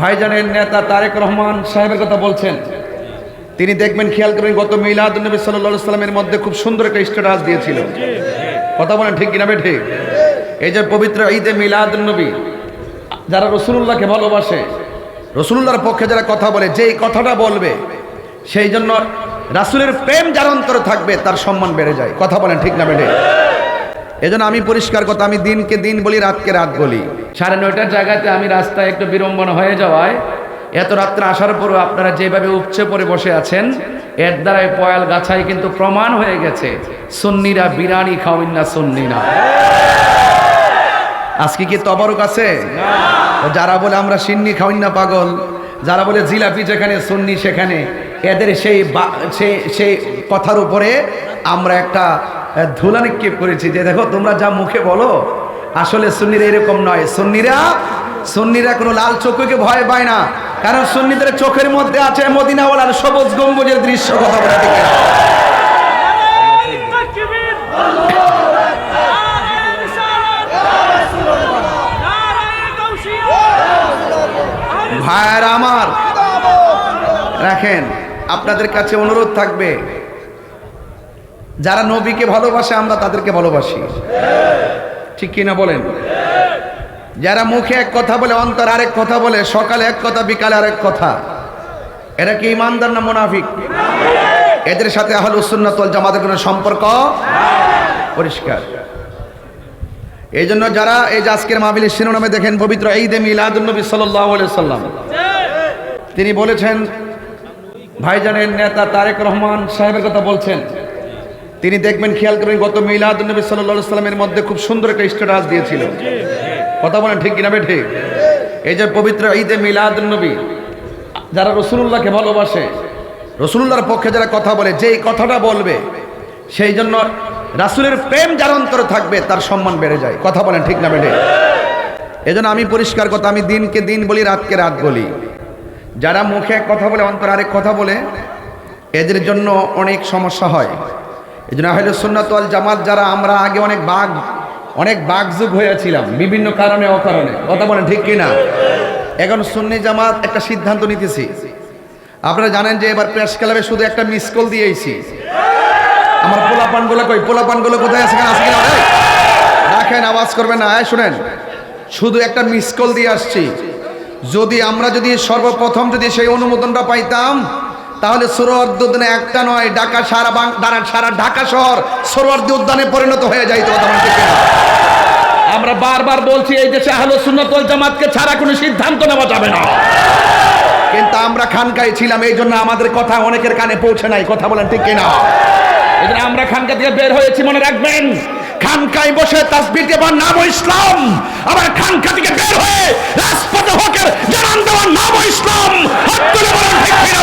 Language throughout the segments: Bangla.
ভাইজানের নেতা তারেক রহমান সাহেবের কথা বলছেন। তিনি দেখবেন, খেয়াল করবেন, গত মিলাদ নবী সাল্লাহ সাল্লামের মধ্যে খুব সুন্দর একটা স্ট্যাটাস দিয়েছিল। কথা বলেন, ঠিক কিনা বে ঠিক এই যে পবিত্র ঈদে মিলাদ নবী, যারা রসুল্লাহকে ভালোবাসে রসুল্লাহর পক্ষে যারা কথা বলে, যেই কথাটা বলবে, সেই জন্য রাসুলের প্রেম যার অন্তরে থাকবে, তার সম্মান বেড়ে যায়। কথা বলেন, ঠিক না বেড়ে এজন্য আমি পরিষ্কার কথা আমি দিনকে দিন বলি রাতকে রাত বলি। সাড়ে নয়টার জায়গাতে আমি রাস্তায় একটু বিড়ম্বনা হয়ে যাওয়ায় এত রাত্রে আসার পরও আপনারা যেভাবে উপচে পড়ে বসে আছেন এর দ্বারাই পয়াল গাছাই কিন্তু প্রমাণ হয়ে গেছে সুন্নিরা বিরানি খাওয়ান না সুন্নিরা আজকে কি তবরক আছে? যারা বলে আমরা সিন্নি খাওয়াই না পাগল যারা বলে জিলাপি যেখানে সুন্নি সেখানে এদের সেই বা- সেই সেই কথার উপরে আমরা একটা ধুলা নিক্ষেপ করেছি? যে দেখো, তোমরা যা মুখে বলো, আসলে সুন্নিরা এরকম নয়। সুন্নিরা সুন্নিরা কোনো লাল চোখকে ভয় পায় না। কারণ সুন্নিদের চোখের মধ্যে আছে মদিনাওয়ালার সবুজ গম্বুজের দৃশ্য, কথা বলে ঠিক আমার, রাখেন, আপনাদের কাছে অনুরোধ থাকবে যারা নবীকে ভালোবাসে, আমরা তাদেরকে ভালোবাসি। ঠিক কিনা বলেন? যারা মুখে এক কথা বলে, অন্তর আরেক কথা বলে, সকালে এক কথা, বিকালে আরেক কথা। এরা কি ইমানদার না মুনাফিক? এদের সাথে আহলুসুন্নাতল জামাতের কোনো সম্পর্ক? পরিষ্কার। এই জন্য যারা এই যে আজকের মাহবিলের শিরোনামে দেখেন, পবিত্র ঈদে মিলাদুন্নবী সাল্লাহ সাল্লাম তিনি বলেছেন, ভাইজানের নেতা তারেক রহমান সাহেবের কথা বলছেন। তিনি দেখবেন, খেয়াল করবেন, গত মিলাদুন্নবী সাল্লাহ সাল্লামের মধ্যে খুব সুন্দর একটা স্ট্যাটাস দিয়েছিল। কথা বলেন, ঠিক কিনা বে ঠিক এই যে পবিত্র ঈদে মিলাদুন্নবী যারা রসুল্লাহকে ভালোবাসে রসুল্লাহর পক্ষে যারা কথা বলে, যেই কথাটা বলবে, সেই জন্য রাসুলের প্রেম যার অন্তরে থাকবে, তার সম্মান বেড়ে যায়। কথা বলেন, ঠিক না বেড়ে এজন্য আমি পরিষ্কার কথা, আমি দিনকে দিন বলি, রাতকে রাত বলি। যারা মুখে এক কথা বলে, অন্তর আরেক কথা বলে, এদের জন্য অনেক সমস্যা হয়। এই জন্য আহলে সুন্নাতল জামাত যারা, আমরা আগে অনেক বাঘ, অনেক বাঘযুগ হয়েছিলাম, বিভিন্ন কারণে অকারণে। কথা বলেন ঠিক কিনা? এখন সুন্নি জামাত একটা সিদ্ধান্ত নিতেছি। আপনারা জানেন যে এবার প্রেস ক্লাবে শুধু একটা মিস কল দিয়েছি। আমার পোলাপানগুলো কই? পোলাপানগুলো কোথায় আছে আছে কিনা? রে? রাখেন, আওয়াজ করবেন না। এই, শুনেন, শুধু একটা মিস কল দিয়ে আসছি। যদি আমরা যদি সর্বপ্রথম যদি সেই অনুমোদনটা পাইতাম তাহলে সরোয়ার্দি উদ্যানে একটা নয় ঢাকা সারা বাং দাঁড়া- সারা ঢাকা শহর সরোয়ার্দি উদ্যানে পরিণত হয়ে যাইতো? আমরা বারবার বলছি এই দেশে আহলে সুন্নাতুল জামাতকে ছাড়া কোনো সিদ্ধান্ত নেওয়া যাবে না। কিন্তু আমরা খানকায় ছিলাম এই জন্য আমাদের কথা অনেকের কানে পৌঁছে নাই কথা বলেন ঠিক কিনা? এই জন্য আমরা খানকা থেকে বের হয়েছি মনে রাখবেন। খানকায় বসে তাসবির দেবার নাম ইসলাম। আবার খানকা থেকে বের হয়ে রাজপথে হকের জানান দেওয়ার, নাম ইসলাম। হাত তুলে বলেন, ঠিক কিনা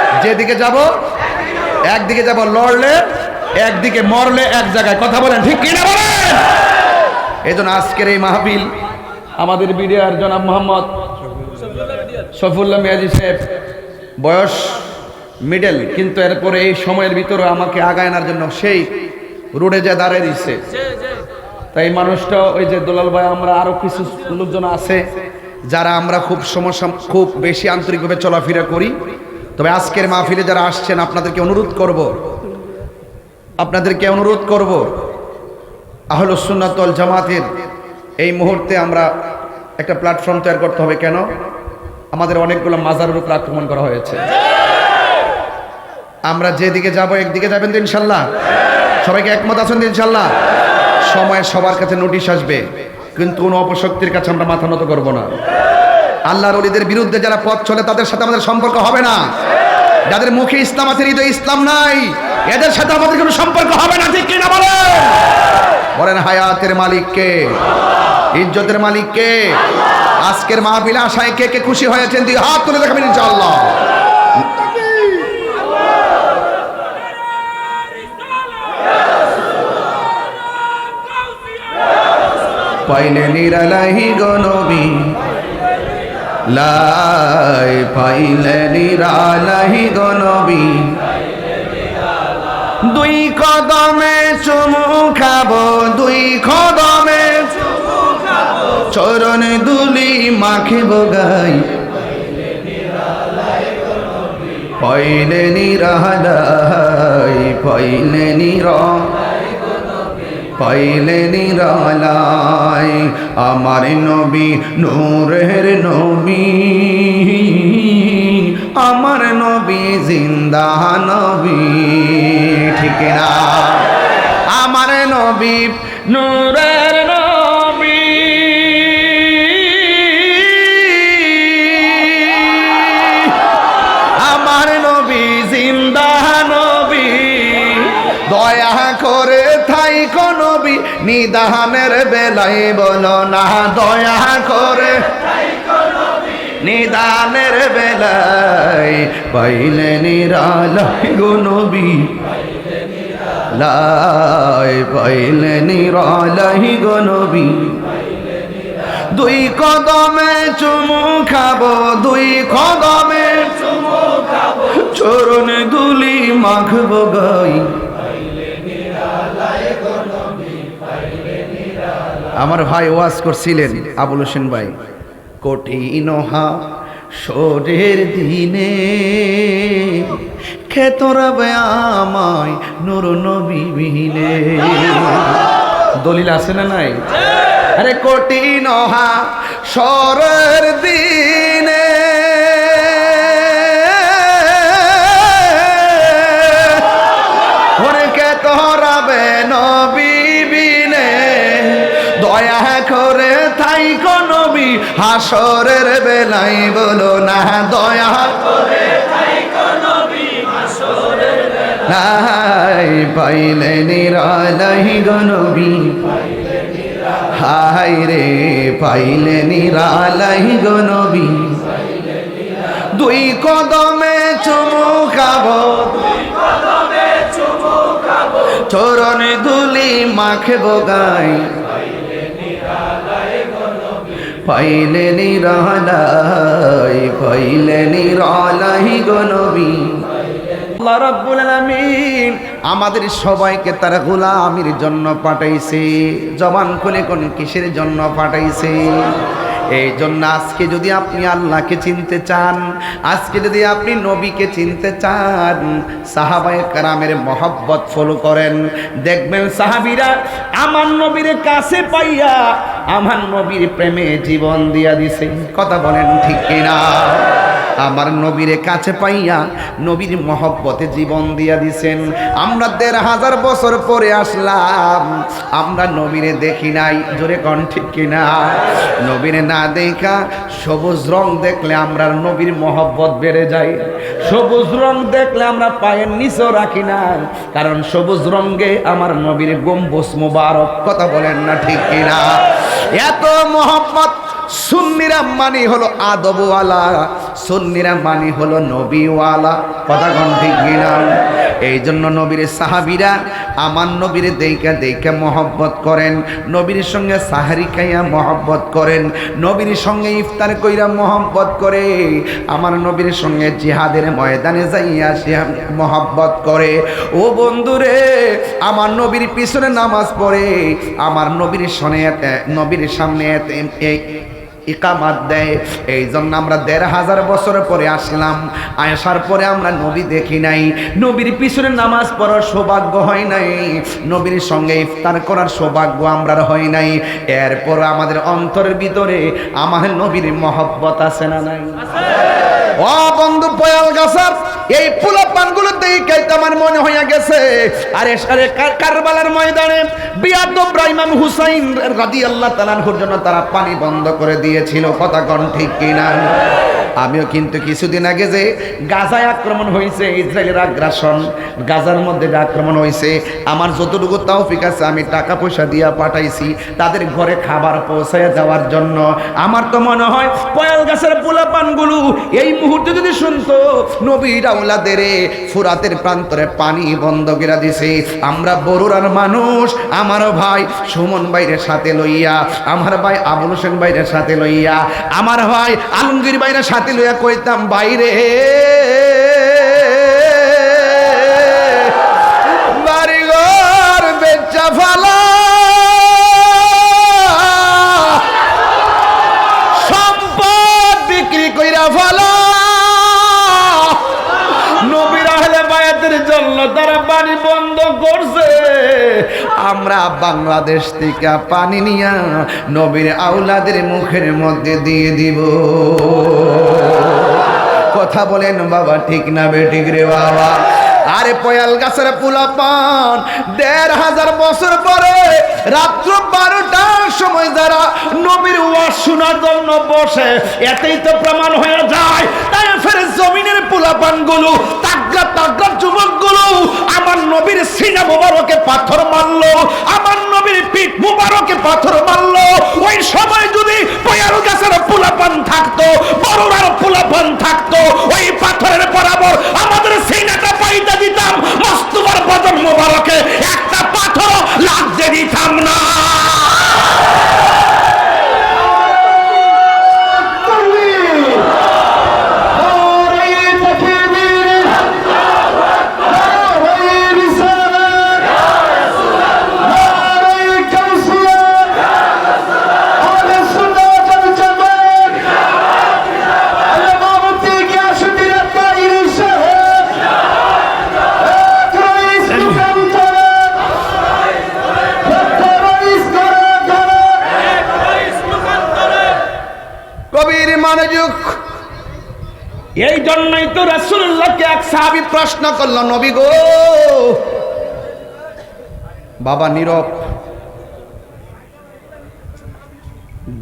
যেদিকে যাব, একদিকে যাব লড়লে, একদিকে মরলে এক জায়গায়। কথা বলেন, ঠিক কিনা বলেন? এই জন্য আজকের এই মাহফিল আমাদের বিডিআর জনাব মোহাম্মদ সফুল্লাহ মিয়াজি সাহেব, বয়স মিডল, কিন্তু এরপরে এই সময়ের ভিতরে আমাকে আগায় আনার জন্য সেই রোডে যে দাঁড়িয়ে দিচ্ছে তাই মানুষটা, ওই যে দোলাল ভাই, আমরা আরও কিছু লোকজন আছে, যারা আমরা খুব সমস্যা, খুব বেশি আন্তরিকভাবে চলাফেরা করি। তবে আজকের মাহফিলে যারা আসছেন, আপনাদেরকে অনুরোধ করব। আপনাদেরকে অনুরোধ করব আহলুসুন্নাতল জামাতের এই মুহূর্তে আমরা একটা প্ল্যাটফর্ম তৈরি করতে হবে। কেন? আমাদের অনেকগুলো মাজারের উপর আক্রমণ করা হয়েছে। আমরা যেদিকে যাব, একদিকে যাবেন তো ইনশাল্লাহ? সবাইকে একমত আছেন তো ইনশাল্লাহ? সময় সবার কাছে নোটিশ আসবে, কিন্তু কোনো অপশক্তির কাছে আমরা মাথা নত করব না। আল্লাহর অলিদের বিরুদ্ধে যারা পথ চলে, তাদের সাথে আমাদের সম্পর্ক হবে না। যাদের মুখে ইসলাম আছে, হৃদয়ে ইসলাম নাই, এদের সাথে আমাদের কোনো সম্পর্ক হবে না, ঠিক কিনা বলেন? বলেন, হায়াতের মালিককে ইজ্জতের মালিককে আজকের মাহফিলে আশায় কে কে খুশি হয়েছেন, দুই হাত তুলে দেখাবেন ইনশাআল্লাহ। পাইলে নিরালাহি গনবী লাই পাইলে নিরালাহি গনবি দুই কদমে চুমু খাব, দুই কদমে চরণ দুলি মাখে বগাই পইলে নিরালাই পইলে নিরা পাইলে নিরালাই আমার নবী, নূরের নবী। আমার নবী জিন্দা নবী, ঠিক না আমার নবী নূরের দয়া করে থাই নবী নিদানের বেলায় বলো না। দয়া করে নিদানের বেলায় পাইলে নিরালাই গো নবী। লাই পাইলে নিরালাই গো নবী। দুই কদমে চুমু খাব, দুই কদমে চুমু খাব চরণ দুলি মাখবো গাই। আমার ভাই ওয়াজ করছিলেন আবুল হোসেন ভাই। কঠিন হা সরের দিনে খেতরা আমায় নুর নবী বিহীনে দলিল আছে না নাই? আরে কঠিন হা সরের দিনে দয়া করে থাই নবী হাসরের বেলাই বলো না, দয়া করে নাই পাইলে নিরালাই গনবী হাই রে, পাইলে নিরালাই গনবী দুই কদমে চুমু খাব। চরণ দুলি মাখে বগাই পাইলে নিরালাই পাইলে নিরালাই গনবী আল্লাহ রাব্বুল আলামিন আমাদের সবাইকে তার গোলামির জন্য পাঠাইছে, জবান খুলে কোন কিসের জন্য পাঠাইছে? এই জন্য আজকে যদি আপনি আল্লাহকে চিনতে চান, আজকে যদি আপনি নবীকে চিনতে চান, সাহাবায় কারামের মহব্বত ফলো করেন। দেখবেন সাহাবিরা, আমার নবীর কাছে পাইয়া আমার নবীর প্রেমে জীবন দিয়া দিছে। কথা বলেন ঠিক কিনা? আমার নবীরে কাছে পাইয়া নবীর মহব্বতে জীবন দিয়া দিছেন। আমরা দেড় হাজার বছর পরে আসলাম। আমরা নবীরে দেখি নাই। জোরে কন ঠিক কিনা? নবীরে না দেখা সবুজ রং দেখলে আমরা নবীর মহব্বত বেড়ে যায়। সবুজ রং দেখলে আমরা পায়ের নিচেও রাখি না। কারণ সবুজ রঙে আমার নবীর গম্বুজ মুবারক, কথা বলেন না ঠিক কিনা? এত মহব্বত সুন্নিরা মানি হলো আদবওয়ালা, সুন্নিরা মানি হলো নবীওয়ালা। কথা ঠিক কিনা এই জন্য নবীর সাহাবিরা আমার নবীর দেইকা দেইকা মহব্বত করেন, নবীর সঙ্গে সাহারি খাইয়া মহব্বত করেন, নবীর সঙ্গে ইফতার কইরা মহব্বত করে, আমার নবীর সঙ্গে জিহাদের ময়দানে যাইয়া সে মহব্বত করে। ও বন্ধুরে, আমার নবীর পিছনে নামাজ পড়ে, আমার নবীর সনে নবীর সামনে এই ইকামাত দেয়। এই জন্য আমরা দেড় হাজার বছর পরে আসলাম। আসার পরে আমরা নবী দেখি নাই। নবীর পিছনে নামাজ পড়ার সৌভাগ্য হয় নাই। নবীর সঙ্গে ইফতার করার সৌভাগ্য আমরা হয় নাই। এরপর আমাদের অন্তরের ভিতরে আমার নবীর মহব্বত আছে না নাই? ও বন্ধু পয়াল গাছার। এই পোলা পানগুলো দেখে আমার মনে হইয়া গেছে। আরে সারে কারবালার ময়দানে বিয়াত ইব্রাহিম হুসাইন রাদি আল্লাহ তালানহুর জন্য তারা পানি বন্ধ করে দিয়েছিল, কথা ঠিক কিনা? আমিও কিন্তু কিছুদিন আগে যে গাজায় আক্রমণ হয়েছে ইসরায়েলের আগ্রাসন, গাজার মধ্যে আক্রমণ হয়েছে আমার যতটুকু তৌফিক আছে, আমি টাকা পয়সা দিয়া পাঠাইছি, তাদের ঘরে খাবার পৌঁছায় দেওয়ার জন্য। আমার তো মনে হয় পয়াল গাছের পোলাপানগুলো এই মুহূর্তে যদি শুনতো নবীর আউলাদের ফুরাতের প্রান্তরে পানি বন্ধ করে দিছে। আমরা বড়ুরার মানুষ আমার ভাই সুমন বাইরের সাথে লইয়া, আমার ভাই আবুল হোসেন বাইরের সাথে লইয়া, আমার ভাই আলমগীর বাইরের সাথে লইয়া কইতাম, বাইরে, বাড়িঘর সম্পদ বিক্রি কইরা ফালা। আহলে বায়াতের জন্য তারা পানি বন্ধ করছে। আমরা বাংলাদেশ থেকে পানি নবীর আউলাদের মুখের মধ্যে দিয়ে দিব। কথা বলেন বাবা, ঠিক না বেঠিক রে বাবা? আরে পয়াল গাছের পোলা পান দেড় হাজার বছর পরে রাত্র বারোটার সময় যারা নবীর ওয়াজ শোনার জন্য বসে, এতেই তো প্রমাণ হয়ে যায়। তাই ফের জমিনের পোলা পানগুলো তাগড়া তাগড়া যুবকগুলো আমার নবীর সিনা মোবারকে পাথর মারলো, আমার নবীর পিঠ মোবারকে পাথর মারলো। ওই সময় যদি পয়াল গাছের পোলাপান থাকতো বড়রার পোলাপান থাকতো, ওই পাথরের বরাবর আমাদের সিনাটা পাইতে দিতাম জন্যই তো রাসূলুল্লাহকে এক সাহাবী প্রশ্ন করল, নবী গো, বাবা নীরব,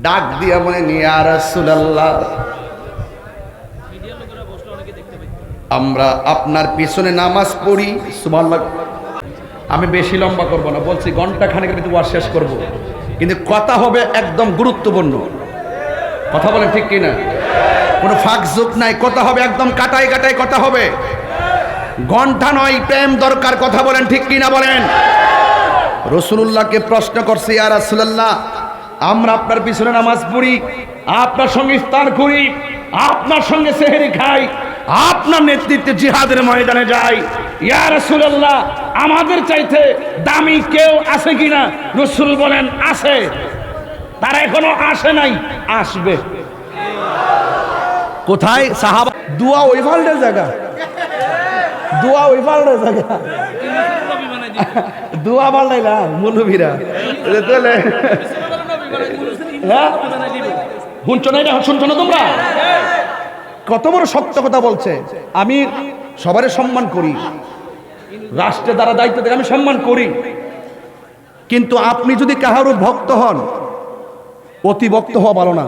ডাক দিয়া বলে, নিয়া রাসূলুল্লাহ। আমরা আপনার পিছনে নামাজ পড়ি, সুবহানাল্লাহ। আমি বেশি লম্বা করব না, বলছি ঘণ্টা খানেকের ভিতরে ওয়াজ শেষ করব। কিন্তু কথা হবে একদম গুরুত্বপূর্ণ। কথা বলেন ঠিক কিনা? কোনো ফাঁক যোগ নাই, কথা হবে একদম কাটাই কাটাই কথা হবে। ঘণ্টা নয়, প্রেম দরকার, কথা বলেন, ঠিক কিনা বলেন? রসুল্লাহকে প্রশ্ন করছে আর রাসূলুল্লাহ, আমরা আপনার পিছনে নামাজ পড়ি, আপনার সঙ্গে ইফতার করি, আপনার সঙ্গে সেহেরি খাই, আপনার নেতৃত্বে জিহাদের ময়দানে যাই। ইয়া রাসূলুল্লাহ, আমাদের চাইতে দামি কেউ আছে কিনা? রসুল বলেন, আছে। তারা এখনও আসে নাই, আসবে। কোথায়? সাহাবা দুয়া ওই ফাল্টের জায়গা। দুয়া ওই ফাল্টের জায়গা। দুয়া পাল্টাই না মৌলভীরা তাহলে হ্যাঁ? শুনছো না এটা? শুনছো না তোমরা? কত বড় শক্ত কথা বলছে। আমি সবারই সম্মান করি। রাষ্ট্রে দ্বারা দায়িত্ব থেকে আমি সম্মান করি। কিন্তু আপনি যদি কাহারও ভক্ত হন অতি ভক্ত হওয়া ভালো না।